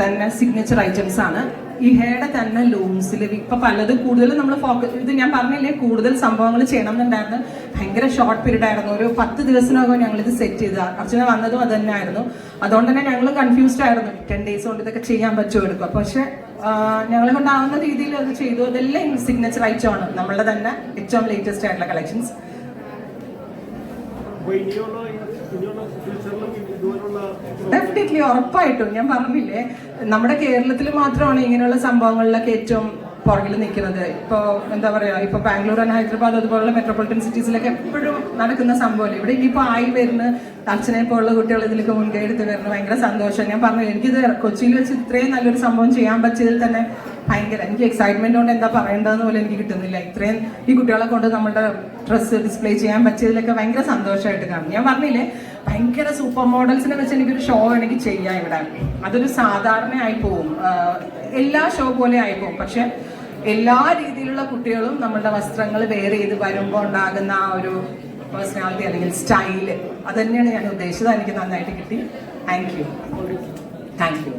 തന്നെ signature items ആണ്. ഈ ഹെയറുടെ തന്നെ ലൂംസിൽ ഇപ്പൊ പലതും കൂടുതൽ നമ്മൾ ഫോക്കസ് ഇത് ഞാൻ പറഞ്ഞില്ലേ കൂടുതൽ സംഭവങ്ങൾ ചെയ്യണം എന്നുണ്ടായിരുന്നു ഭയങ്കര ഷോർട്ട് പീരീഡ് ആയിരുന്നു. ഒരു പത്ത് ദിവസത്തിനകം ഞങ്ങൾ ഇത് സെറ്റ് ചെയ്ത് അർച്ചന വന്നതും അത് തന്നെ ആയിരുന്നു അതുകൊണ്ട് തന്നെ ഞങ്ങൾ കൺഫ്യൂസ്ഡ് ആയിരുന്നു. ടെൻ ഡേയ്സ് കൊണ്ട് ഇതൊക്കെ ചെയ്യാൻ പറ്റുമോ എടുക്കും പക്ഷെ ഞങ്ങളെ കൊണ്ടാവുന്ന രീതിയിൽ അത് ചെയ്തു. അതെല്ലാം സിഗ്നേച്ചർ ഐറ്റം ആണ്. നമ്മളുടെ തന്നെ ഏറ്റവും ലേറ്റസ്റ്റ് ആയിട്ടുള്ള കളക്ഷൻസ് ഡെഫിനറ്റ്ലി ഉറപ്പായിട്ടും. ഞാൻ പറഞ്ഞില്ലേ നമ്മുടെ കേരളത്തിൽ മാത്രമാണ് ഇങ്ങനെയുള്ള സംഭവങ്ങളിലൊക്കെ ഏറ്റവും പുറകിൽ നിൽക്കുന്നത്. ഇപ്പോൾ എന്താ പറയുക ഇപ്പോൾ ബാംഗ്ലൂർ ആൻഡ് ഹൈദരാബാദ് അതുപോലുള്ള മെട്രോപൊളിറ്റൻ സിറ്റീസിലൊക്കെ എപ്പോഴും നടക്കുന്ന സംഭവമല്ലേ ഇവിടെ ഇനിയിപ്പോൾ ആയി വരുന്ന അച്ഛനെ പോലുള്ള കുട്ടികൾ ഇതിലേക്ക് മുൻകൈ എടുത്ത് വരുന്നത് ഭയങ്കര സന്തോഷം. ഞാൻ പറഞ്ഞു എനിക്കിത് കൊച്ചിയിൽ വെച്ച് ഇത്രയും നല്ലൊരു സംഭവം ചെയ്യാൻ പറ്റിയതിൽ തന്നെ ഭയങ്കര എനിക്ക് എക്സൈറ്റ്മെന്റ് കൊണ്ട് എന്താ പറയേണ്ടതെന്ന് പോലും എനിക്ക് കിട്ടുന്നില്ല. ഇത്രയും ഈ കുട്ടികളെ കൊണ്ട് നമ്മുടെ ഡ്രസ്സ് ഡിസ്പ്ലേ ചെയ്യാൻ പറ്റിയതിലൊക്കെ ഭയങ്കര സന്തോഷമായിട്ട് കാണും. ഞാൻ പറഞ്ഞില്ലേ ഭയങ്കര സൂപ്പർ മോഡൽസിനെ വെച്ച് എനിക്കൊരു ഷോ എനിക്ക് ചെയ്യാം ഇവിടെ. അതൊരു സാധാരണയായി പോവും. ആഹ് എല്ലാ ഷോ പോലെ ആയി പോവും പക്ഷെ എല്ലാ രീതിയിലുള്ള കുട്ടികളും നമ്മളുടെ വസ്ത്രങ്ങൾ വെയർ ചെയ്ത് വരുമ്പോൾ ഉണ്ടാകുന്ന ആ ഒരു പേഴ്സണാലിറ്റി അല്ലെങ്കിൽ സ്റ്റൈൽ അത് തന്നെയാണ് ഞാൻ ഉദ്ദേശിച്ചത്. എനിക്ക് നന്നായിട്ട് കിട്ടി. Thank you thank you